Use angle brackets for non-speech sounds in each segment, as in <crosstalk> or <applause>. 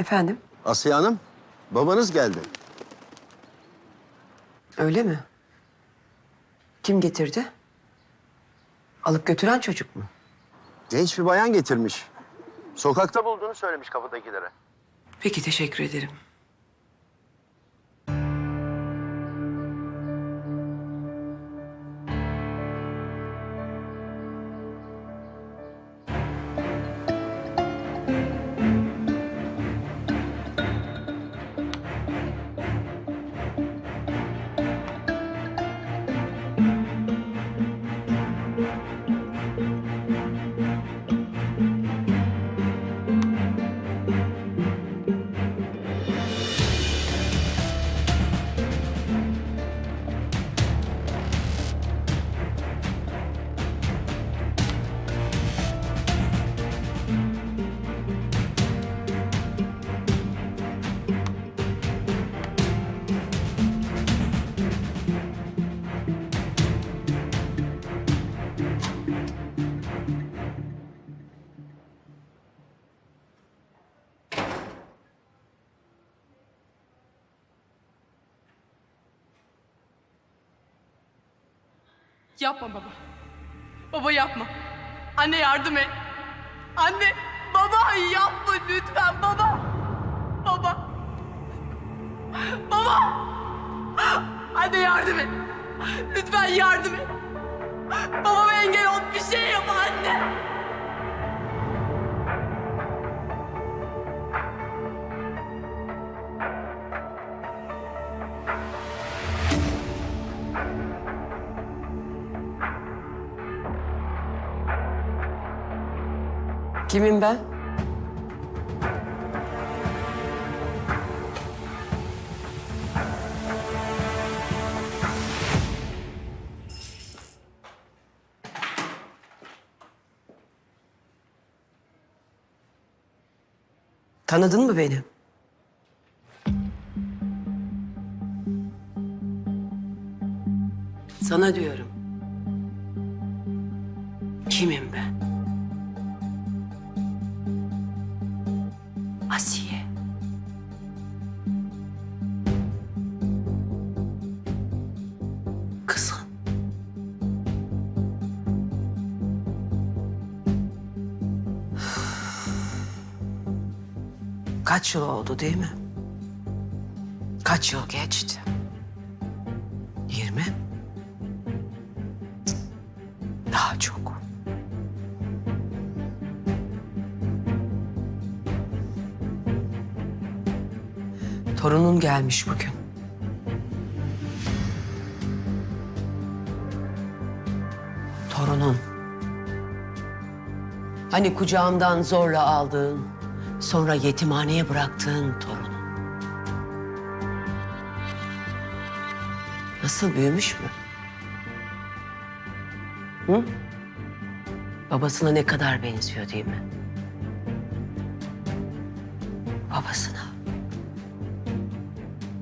Efendim? Asiye Hanım, babanız geldi. Öyle mi? Kim getirdi? Alıp götüren çocuk mu? Genç bir bayan getirmiş. Sokakta bulduğunu söylemiş kapıdakilere. Peki teşekkür ederim. Yapma baba. Baba yapma. Anne yardım et. Anne, baba yapma lütfen baba. Baba. Baba. Anne yardım et. Lütfen yardım et. Babama engel ol bir şey yap anne. Kimim ben? Tanıdın mı beni? Sana diyorum. Kimim ben? Asiye. Kızım. <sighs> Kaç yıl oldu değil mi? Kaç yıl geçti? Yirmi? Daha çok. Torunun gelmiş bugün. Torunun. Hani kucağımdan zorla aldığın, sonra yetimhaneye bıraktığın torunun. Nasıl büyümüş mü? Hı? Babasına ne kadar benziyor değil mi? Babasına.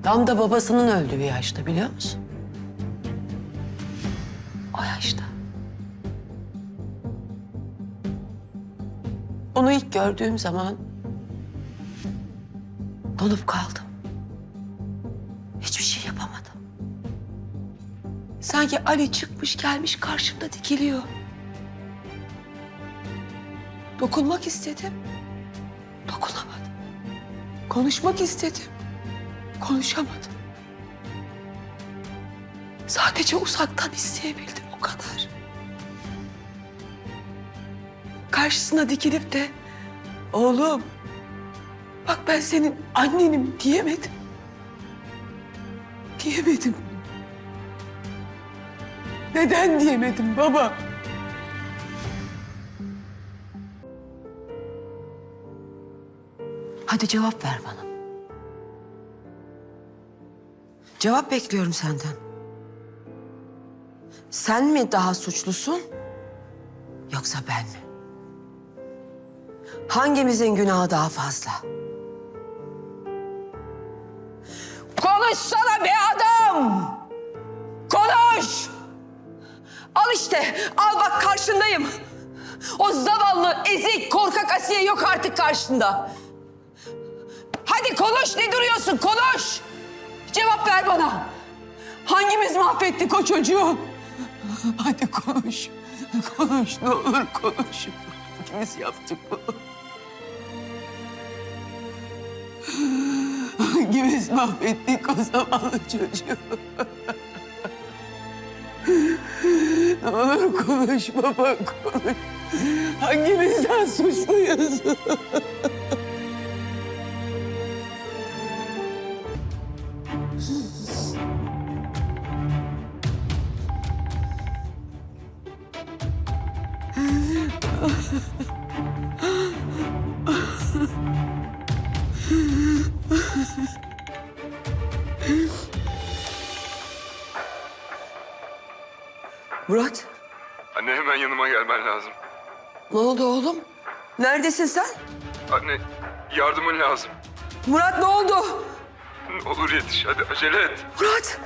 Tam da babasının öldüğü yaşta biliyor musun? O yaşta. Onu ilk gördüğüm zaman donup kaldım. Hiçbir şey yapamadım. Sanki Ali çıkmış gelmiş karşımda dikiliyor. Dokunmak istedim. Dokunamadım. Konuşmak istedim. Konuşamadım. Sadece uzaktan isteyebildim o kadar. Karşısına dikilip de oğlum bak ben senin annenim diyemedim. Diyemedim. Neden diyemedim baba? Hadi cevap ver bana. Cevap bekliyorum senden. Sen mi daha suçlusun? Yoksa ben mi? Hangimizin günahı daha fazla? Konuşsana be adam! Konuş! Al işte, al bak karşındayım. O zavallı, ezik, korkak Asiye yok artık karşında. Hadi konuş ne duruyorsun konuş. Bana. Hangimiz mahvettik o çocuğu? Hadi konuş. Konuş ne olur konuş. Hangimiz yaptık bunu? Hangimiz mahvettik o zavallı çocuğu? Ne olur konuş baba konuş. Hangimizden suçluyuz? Murat Anne hemen yanıma gelmen lazım. ne oldu oğlum? Neredesin sen? Anne yardımın lazım. Murat ne oldu? Ne olur yetiş hadi acele et. Murat